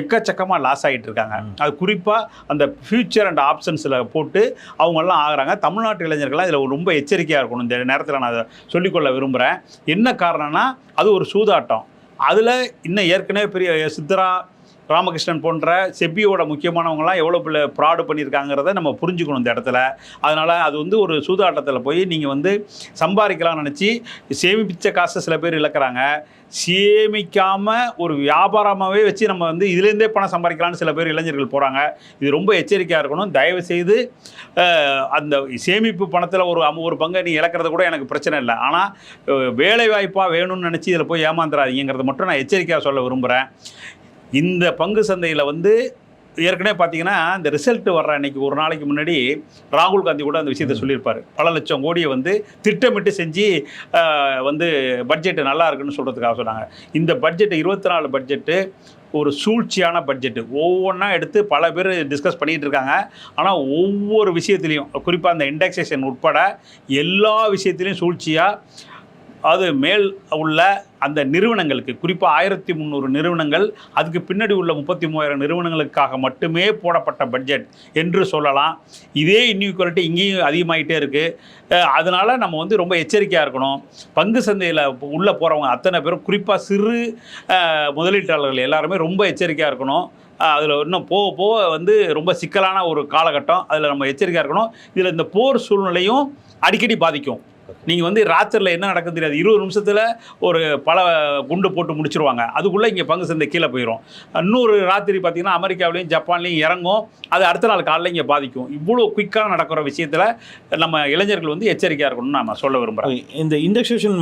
எக்கச்சக்கமாக லாஸ் ஆகிட்டு இருக்காங்க அது குறிப்பாக அந்த ஃபியூச்சர் அண்ட் ஆப்ஷன்ஸில் போட்டு அவங்கெல்லாம் ஆகுறாங்க. தமிழ்நாட்டு இளைஞர்கள்லாம் இதில் ரொம்ப எச்சரிக்கையாக இருக்கணும். இந்த நேரத்தில் நான் அதை சொல்லிக்கொள்ள விரும்புகிறேன் என்ன காரணம்னா அது ஒரு சூதாட்டம். அதில் இன்னும் ஏற்கனவே பெரிய சித்தரா ராமகிருஷ்ணன் போன்ற செப்பியோட முக்கியமானவங்களாம் எவ்வளோ பிள்ளை ப்ராடு பண்ணியிருக்காங்கிறத நம்ம புரிஞ்சுக்கணும் இந்த இடத்துல. அதனால் அது வந்து ஒரு சூதாட்டத்தில் போய் நீங்கள் வந்து சம்பாதிக்கலாம்னு நினச்சி சேமிப்பிச்ச காசை சில பேர் இழக்கிறாங்க. சேமிக்காமல் ஒரு வியாபாரமாகவே வச்சு நம்ம வந்து இதுலேருந்தே பணம் சம்பாதிக்கலாம்னு சில பேர் இளைஞர்கள் போகிறாங்க இது ரொம்ப எச்சரிக்கையாக இருக்கணும். தயவு செய்து அந்த சேமிப்பு பணத்தில் ஒரு அம்- ஒரு பங்கை நீ இழக்கிறது கூட எனக்கு பிரச்சனை இல்லை. ஆனால் வேலை வாய்ப்பாக வேணும்னு நினச்சி இதில் போய் ஏமாந்துடாதீங்கிறத மட்டும் நான் எச்சரிக்கையாக சொல்ல விரும்புகிறேன் இந்த பங்கு சந்தையில் வந்து ஏற்கனவே பார்த்தீங்கன்னா இந்த ரிசல்ட் வர்ற அன்னைக்கு ஒரு நாளைக்கு முன்னாடி ராகுல் காந்தி கூட அந்த விஷயத்தை சொல்லியிருப்பார். பல லட்சம் கோடியை வந்து திட்டமிட்டு செஞ்சு வந்து பட்ஜெட் நல்லா இருக்குன்னு சொல்கிறதுக்காக சொன்னாங்க. இந்த பட்ஜெட் இருபத்தி நாலு பட்ஜெட்டு ஒரு சூழ்ச்சியான பட்ஜெட்டு ஒவ்வொன்றா எடுத்து பல பேர் டிஸ்கஸ் பண்ணிகிட்டு இருக்காங்க. ஆனால் ஒவ்வொரு விஷயத்துலையும் குறிப்பாக அந்த இண்டெக்ஸேஷன் உட்பட எல்லா விஷயத்துலையும் சூழ்ச்சியாக அது மேல் உள்ள அந்த நிறுவனங்களுக்கு குறிப்பாக ஆயிரத்தி முந்நூறு நிறுவனங்கள் அதுக்கு பின்னாடி உள்ள முப்பத்தி மூவாயிரம் நிறுவனங்களுக்காக மட்டுமே போடப்பட்ட பட்ஜெட் என்று சொல்லலாம். இதே இன்இக்வாலிட்டி இங்கேயும் அதிகமாகிட்டே இருக்குது அதனால் நம்ம வந்து ரொம்ப எச்சரிக்கையாக இருக்கணும். பங்கு சந்தையில் உள்ளே போகிறவங்க அத்தனை பேரும் குறிப்பாக சிறு முதலீட்டாளர்கள் எல்லாருமே ரொம்ப எச்சரிக்கையாக இருக்கணும். அதில் இன்னும் போக போக வந்து ரொம்ப சிக்கலான ஒரு காலகட்டம். அதில் நம்ம எச்சரிக்கையாக இருக்கணும். இதில் இந்த போர் சூழ்நிலையும் அடிக்கடி பாதிக்கும். நீங்கள் வந்து ராத்திரியில் என்ன நடக்குது தெரியாது. இருபது நிமிஷத்தில் ஒரு பல குண்டு போட்டு முடிச்சிருவாங்க. அதுக்குள்ளே இங்கே பங்கு சந்தை கீழே போயிடும் இன்னொரு ராத்திரி பார்த்தீங்கன்னா அமெரிக்காவிலையும் ஜப்பான்லையும் இறங்கும். அது அடுத்த நாள் காலையில் இங்கே பாதிக்கும். இவ்வளோ குயிக்காக நடக்கிற விஷயத்தில் நம்ம இளைஞர்கள் வந்து எச்சரிக்கையாக இருக்கணும்னு நான் சொல்ல விரும்புகிறேன் இந்த இண்டெக்ஸேஷன்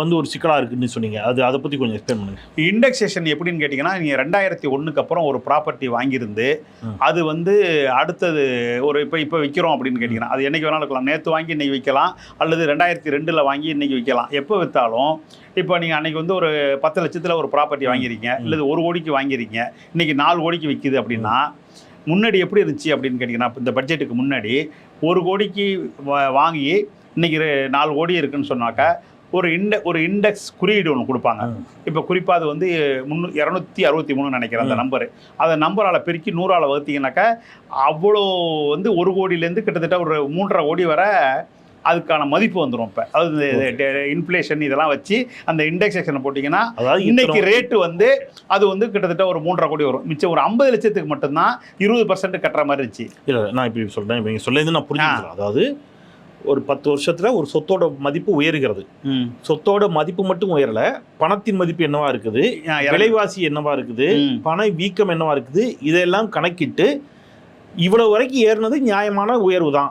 வந்து ஒரு சிக்கலாக இருக்குன்னு சொன்னீங்க. அது அதை பற்றி கொஞ்சம் எக்ஸ்பிளைன் பண்ணுங்க. இண்டெக்ஸேஷன் எப்படின்னு கேட்டிங்கன்னா நீங்கள் ரெண்டாயிரத்தி ஒன்றுக்கு அப்புறம் ஒரு ப்ராப்பர்ட்டி வாங்கியிருந்து. அது வந்து அடுத்தது ஒரு இப்போ இப்போ விற்கிறோம் அப்படின்னு கேட்டிங்கன்னா அது என்னைக்கு வேணாலும் இருக்கலாம். நேற்று வாங்கி இன்னைக்கு விற்கலாம் அல்லது ரெண்டாயிரத்தி ரெண்டில் வாங்கி இன்னைக்கு விற்கலாம் எப்போ விற்றாலும் இப்போ நீங்கள் அன்னைக்கு வந்து ஒரு பத்து லட்சத்தில் ஒரு ப்ராப்பர்ட்டி வாங்கிருக்கீங்க ம். இல்லது ஒரு கோடிக்கு வாங்கிருக்கீங்க இன்னைக்கு நாலு கோடிக்கு விற்கிது அப்படின்னா முன்னாடி எப்படி இருந்துச்சு அப்படின்னு கேட்டிங்கன்னா இந்த பட்ஜெட்டுக்கு முன்னாடி ஒரு கோடிக்கு வா- வாங்கி இன்னைக்கு ரெ- நாலு கோடி இருக்குன்னு சொன்னாக்கா ஒரு இண்ட ஒரு இண்டெக்ஸ் குறியீடு ஒன்று கொடுப்பாங்க. இப்போ குறிப்பாக அது வந்து முன்னூ இரநூத்தி அறுபத்தி மூணு நினைக்கிறேன் அந்த. நம்பரு அதை நம்பரால் பெருக்கி நூறால் வகுத்தீங்கன்னாக்கா அவ்வளோ வந்து ஒரு கோடியிலேருந்து கிட்டத்தட்ட ஒரு மூன்றரை கோடி வரை அதுக்கான மதிப்பு வந்துடும் இப்போ. அதாவது இன்ஃப்ளேஷன் இதெல்லாம் வச்சு அந்த இண்டெக்ஸேஷனை போட்டிங்கன்னா அதாவது இன்னைக்கு ரேட்டு வந்து அது வந்து கிட்டத்தட்ட ஒரு மூன்றரை கோடி வரும். மிச்சம் ஒரு ஐம்பது லட்சத்துக்கு மட்டும்தான் இருபது பர்சன்ட் கட்டுற மாதிரி இருந்துச்சு. இல்லை நான் இப்படி சொல்கிறேன் இப்போ நீங்கள் சொல்லேருந்து நான் புரிஞ்சுக்கிறேன். அதாவது ஒரு பத்து வருஷத்துல ஒரு சொத்தோட மதிப்பு உயர்கிறது. சொத்தோட மதிப்பு மட்டும் உயரல பணத்தின் மதிப்பு என்னவா இருக்குது? விலைவாசி என்னவா இருக்குது. பண வீக்கம் என்னவா இருக்குது? இதெல்லாம் கணக்கிட்டு இவ்வளவு வரைக்கும் ஏறினது நியாயமான உயர்வு தான்.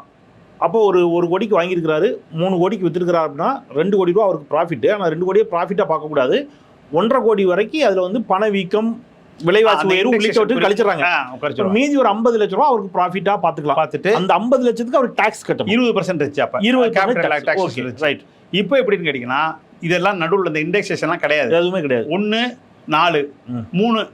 அப்போ ஒரு ஒரு கோடிக்கு வாங்கியிருக்கிறாரு மூணு கோடிக்கு வித்துருக்கிறாருன்னா ரெண்டு கோடி ரூபா அவருக்கு ப்ராஃபிட்டு ஆனால் ரெண்டு கோடியை ப்ராஃபிட்டாக பார்க்கக்கூடாது ஒன்றரை கோடி வரைக்கும் அதில் வந்து பண வீக்கம் விலைவாசி உயர்வு உள்ளிட்டவற்றை கழிச்சிடறாங்க. மீதி ஒரு ஐம்பது லட்ச ரூபா அவருக்கு ப்ராஃபிட்டாக பார்த்துக்கலாம். பார்த்துட்டு அந்த ஐம்பது லட்சத்துக்கு அவர் டாக்ஸ் கட்டணும். இருபது பர்சன்ட் அப்போ. இருபது right. இப்போ எப்படின்னு கேட்டிங்கன்னா இதெல்லாம் நடுவில் இந்த இண்டெக்ஸேஷன்லாம் கிடையாது. எதுவுமே கிடையாது. ஒன்று நாலு. மூணு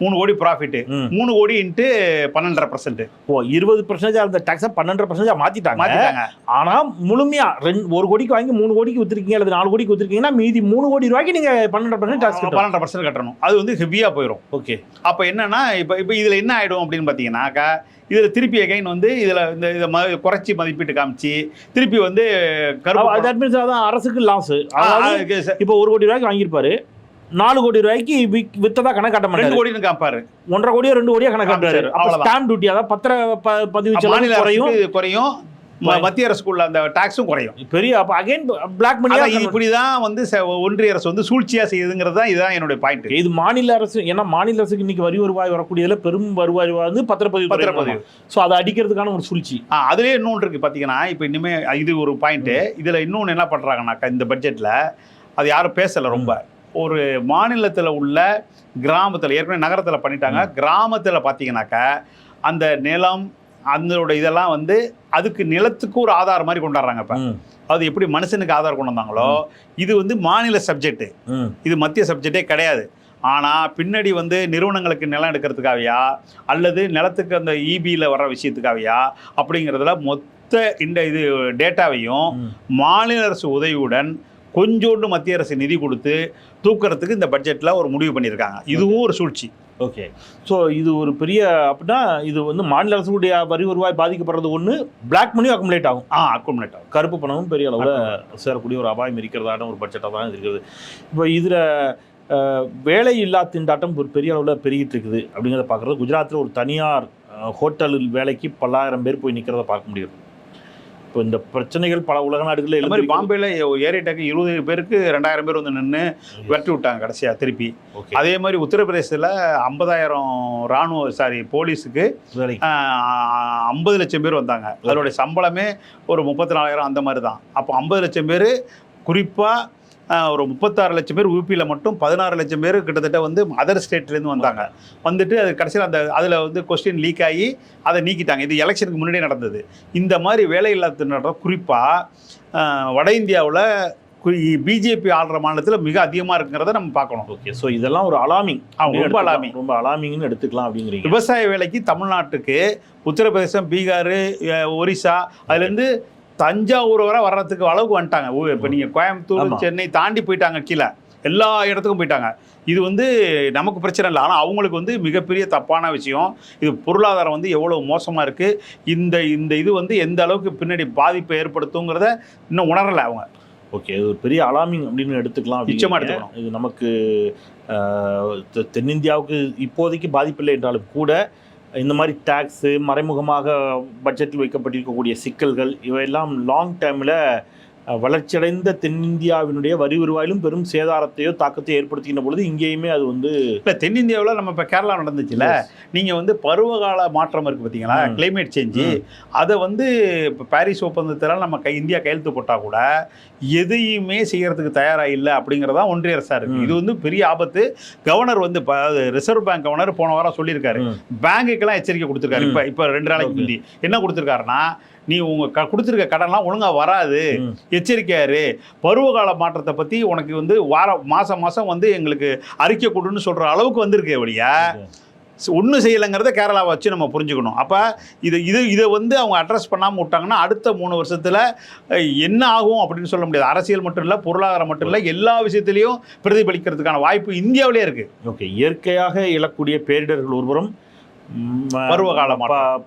மூணு கோடி ப்ராஃபிட்டு ம். மூணு கோடி இன்ட்டு பன்னெண்டரை பர்சன்ட் ஓ இருபது பர்சன்டேஜ் அந்த டாக்ஸை பன்னெண்டு பர்சன்டேஜ் மாத்திட்டாங்க. மாற்றிட்டாங்க ஆனா முழுமையா ரெண்டு ஒரு கோடிக்கு வாங்கி மூணு கோடிக்கு வித்துருக்கீங்க அல்லது நாலு கோடிக்கு வித்துருக்கீங்கன்னா மீதி மூணு கோடி ரூபாய்க்கு நீங்க பன்னெண்டு பர்சன்ட் டாக்ஸ் பன்னெண்டரை பர்சன்ட் கட்டணும். அது வந்து ஹெவியாக போயிடும் ஓகே. அப்போ என்னன்னா இப்போ இப்போ இதில் என்ன ஆகிடும் அப்படின்னு பார்த்தீங்கன்னாக்கா இதில் திருப்பி அகைன் வந்து இதில் இந்த இதை ம குறைச்சி மதிப்பீட்டு காமிச்சு திருப்பி வந்து கருப்பு அரசுக்கு லாஸ் இப்போ ஒரு கோடி ரூபாய்க்கு வாங்கியிருப்பாரு. நாலு கோடி ரூபாய்க்கு வித்ததா கணக்கு காட்ட ரெண்டு மாட்டாரு. கோடின்னு காப்பாரு ஒன்றரை கோடியோ ரெண்டு கோடியோ கணக்கு காட்டுறாரு. ஸ்டாம்ப் டியூட்டி அதாவது பத்திர பதிவு செலவு குறையும். குறையும். மத்திய அரசுக்குள்ள அந்த டாக்ஸும் குறையும். பெரிய அப்ப அகைன் பிளாக் மணி இப்படிதான் வந்து ச- ஒன்றிய அரசு வந்து சூழ்ச்சியா செய்யுதுங்கிறது தான் இதுதான் என்னுடைய பாயிண்ட் இது மாநில அரசு ஏன்னா மாநில அரசுக்கு இன்னைக்கு வரி வருவாய் வரக்கூடியதுல பெரும் வருவாய் வந்து பத்திரப்பதிவு பத்திரப்பதிவு. ஸோ அதை அடிக்கிறதுக்கான ஒரு சூழ்ச்சி. அதுலேயே இன்னொன்று இருக்குது பார்த்தீங்கன்னா இப்போ இனிமே இது ஒரு பாயிண்ட்டு இதில் இன்னொன்று என்ன பண்ணுறாங்கனாக்கா இந்த பட்ஜெட்டில் அது யாரும் பேசலை ரொம்ப. ஒரு மாநிலத்தில் உள்ள கிராமத்தில் ஏற்கனவே நகரத்தில் பண்ணிட்டாங்க. கிராமத்தில் பார்த்தீங்கன்னாக்கா அந்த நிலம் அதனோட இதெல்லாம் வந்து அதுக்கு நிலத்துக்கு ஒரு ஆதார் மாதிரி கொண்டாடுறாங்க இப்போ. அது எப்படி மனுஷனுக்கு ஆதார் கொண்டு வந்தாங்களோ இது வந்து மாநில சப்ஜெக்ட். இது மத்திய சப்ஜெக்டே கிடையாது. ஆனால் பின்னாடி வந்து நிறுவனங்களுக்கு நிலம் எடுக்கிறதுக்காகயா அல்லது நிலத்துக்கு அந்த இபியில் வர விஷயத்துக்காகயா அப்படிங்கிறதுல மொத்த இந்த இது டேட்டாவையும். மாநில அரசு உதவியுடன் கொஞ்சோண்டு மத்திய அரசு நிதி கொடுத்து தூக்குறதுக்கு இந்த பட்ஜெட்டில் ஒரு முடிவு பண்ணியிருக்காங்க. இதுவும் ஒரு சூழ்ச்சி. ஓகே. ஸோ இது ஒரு பெரிய அப்படின்னா இது வந்து மாநில அரசுடைய வரி வருவாய் பாதிக்கப்படுறது ஒன்று பிளாக் மணி அக்குமுலேட் ஆகும். ஆ அக்குமுலேட் ஆகும். கருப்பு பணமும் பெரிய அளவில் சேரக்கூடிய ஒரு அபாயம் இருக்கிறதான ஒரு பட்ஜெட்டாக தான் இருக்கிறது இப்போ இதில் வேலை இல்லா திண்டாட்டம் ஒரு பெரிய அளவில் பெருகிட்டு இருக்குது. அப்படிங்கிறத பார்க்குறது குஜராத்தில் ஒரு தனியார் ஹோட்டலில் வேலைக்கு பல்லாயிரம் பேர் போய் நிற்கிறத பார்க்க முடியுது. இப்போ இந்த பிரச்சனைகள் பல உலக நாடுகளில் இந்த மாதிரி எழுந்து பாம்பேல ஏரியாட்டாக்கு இருபது பேருக்கு ரெண்டாயிரம் பேர் வந்து நின்று விரட்டி விட்டாங்க கடைசியாக திருப்பி. அதே மாதிரி உத்தரப்பிரதேசத்தில் ஐம்பதாயிரம் ராணுவ சாரி போலீஸுக்கு ஐம்பது லட்சம் பேர் வந்தாங்க. அதோடைய சம்பளமே ஒரு முப்பத்தி நாலாயிரம் அந்த மாதிரி தான். அப்போ ஐம்பது லட்சம் பேர் குறிப்பாக ஒரு முப்பத்தாறு லட்சம் பேர் யூபியில் மட்டும் பதினாறு லட்சம் பேர் கிட்டத்தட்ட வந்து அதர் ஸ்டேட்லேருந்து வந்தாங்க. வந்துட்டு அது கடைசியில் அந்த அதில் வந்து கொஸ்டின் லீக் ஆகி அதை நீக்கிட்டாங்க. இது எலெக்ஷனுக்கு முன்னாடியே நடந்தது. இந்த மாதிரி வேலையில்லா திண்டாட்டம் குறிப்பாக வட இந்தியாவில் பிஜேபி ஆள்ற மாநிலத்தில் மிக அதிகமாக இருக்குங்கிறத நம்ம பார்க்கணும். ஓகே ஸோ இதெல்லாம் ஒரு அலாமிங் அவங்க ரொம்ப alarming. ரொம்ப அலாமிங்னு எடுத்துக்கலாம் அப்படிங்கிறீங்க. விவசாய வேலைக்கு தமிழ்நாட்டுக்கு உத்தரப்பிரதேசம் பீகார் ஒரிசா அதுலேருந்து தஞ்சாவூர் வரை வர்றதுக்கு அளவுக்கு வந்துட்டாங்க இப்போ நீங்கள் கோயம்புத்தூர். சென்னை தாண்டி போயிட்டாங்க கீழே எல்லா இடத்துக்கும் போயிட்டாங்க இது வந்து நமக்கு பிரச்சனை இல்லை ஆனால் அவங்களுக்கு வந்து மிகப்பெரிய தப்பான விஷயம் இது பொருளாதாரம் வந்து எவ்வளோ மோசமாக இருக்குது இந்த இந்த இது வந்து எந்த அளவுக்கு பின்னாடி பாதிப்பை ஏற்படுத்துங்கிறத இன்னும் உணரலை அவங்க ஓகே இது ஒரு பெரிய அலாமிங் அப்படின்னு எடுத்துக்கலாம் நிச்சயமா அப்படிங்கிறீங்க. எடுத்துக்கணும். இது நமக்கு தென்னிந்தியாவுக்கு இப்போதைக்கு பாதிப்பில்லை என்றாலும் கூட இந்த மாதிரி டேக்ஸு மறைமுகமாக பட்ஜெட்டில் வைக்கப்பட்டிருக்கக்கூடிய சிக்கல்கள் இவையெல்லாம் லாங் டேர்மில் வளர்ச்சியடைந்த தென்னிந்தியாவினுடைய வரி வருவாயிலும் பெரும் சேதாரத்தையோ தாக்கத்தையோ ஏற்படுத்துகின்ற பொழுது இங்கேயுமே அது வந்து இல்லை தென்னிந்தியாவில் நம்ம இப்போ கேரளா நடந்துச்சுல நீங்கள் வந்து பருவகால மாற்றம் இருக்குது பார்த்தீங்களா. கிளைமேட் சேஞ்சு அதை வந்து இப்போ பாரிஸ் ஒப்பந்தத்தில் நம்ம கை இந்தியா கையெழுத்து போட்டால் கூட எதையுமே செய்யறதுக்கு தயாராக இல்லை அப்படிங்கிறதா ஒன்றிய அரசாக இருக்குது. இது வந்து பெரிய ஆபத்து கவர்னர் வந்து இப்போ ரிசர்வ் பேங்க் கவர்னர் போன வாரம் சொல்லியிருக்காரு. பேங்குக்கெல்லாம் எச்சரிக்கை கொடுத்துருக்காரு. இப்போ இப்போ ரெண்டு நாளைக்கு. முந்தி என்ன கொடுத்துருக்காருன்னா நீ உங்கள் க கொடுத்துருக்க கடன்லாம் ஒழுங்காக வராது. எச்சரிக்கையாரு. பருவகால மாற்றத்தை பற்றி உனக்கு வந்து வாரம் மாதம் மாதம் வந்து எங்களுக்கு அறிக்கை கொடுன்னு சொல்கிற அளவுக்கு வந்திருக்கே வழியா ஒன்றும் செய்யலைங்கிறத கேரளாவை வச்சு நம்ம புரிஞ்சுக்கணும். அப்போ இது இது இதை வந்து அவங்க அட்ரஸ் பண்ணாமல் விட்டாங்கன்னா அடுத்த மூணு வருஷத்தில் என்ன ஆகும் அப்படின்னு சொல்ல முடியாது. அரசியல் மட்டும் இல்லை பொருளாதாரம் மட்டும் இல்லை எல்லா விஷயத்துலையும் பிரதிபலிக்கிறதுக்கான வாய்ப்பு இந்தியாவிலே இருக்குது ஓகே. இயற்கையாக இழக்கூடிய பேரிடர்கள் ஒருபுறம் பருவகால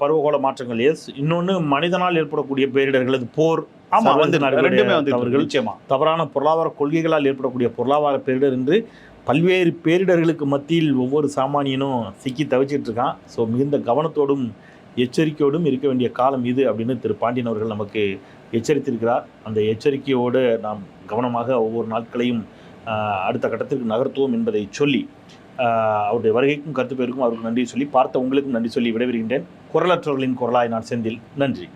பருவகால மாற்றங்கள் எஸ் இன்னொன்று மனிதனால் ஏற்படக்கூடிய பேரிடர்கள் அது போர். ஆமாம் வந்து ரெண்டுமே வந்து தவறுகள். நிச்சயமா. தவறான பொருளாதார கொள்கைகளால் ஏற்படக்கூடிய பொருளாதார பேரிடர் என்று பல்வேறு பேரிடர்களுக்கு மத்தியில் ஒவ்வொரு சாமானியனும் சிக்கி தவிச்சிட்டு இருக்கான். ஸோ மிகுந்த கவனத்தோடும் எச்சரிக்கையோடும் இருக்க வேண்டிய காலம் இது அப்படின்னு திரு பாண்டியன் அவர்கள் நமக்கு எச்சரித்திருக்கிறார். அந்த எச்சரிக்கையோடு நாம் கவனமாக ஒவ்வொரு நாட்களையும் அடுத்த கட்டத்திற்கு நகர்த்துவோம் என்பதை சொல்லி அவருடைய வருகைக்கும் கருத்து பேருக்கும் அவருக்கு நன்றி சொல்லி பார்த்த உங்களுக்கும் நன்றி சொல்லி விடைபெறுகின்றேன். குரலற்றவர்களின் குரலாய் நான் செந்தில். நன்றி.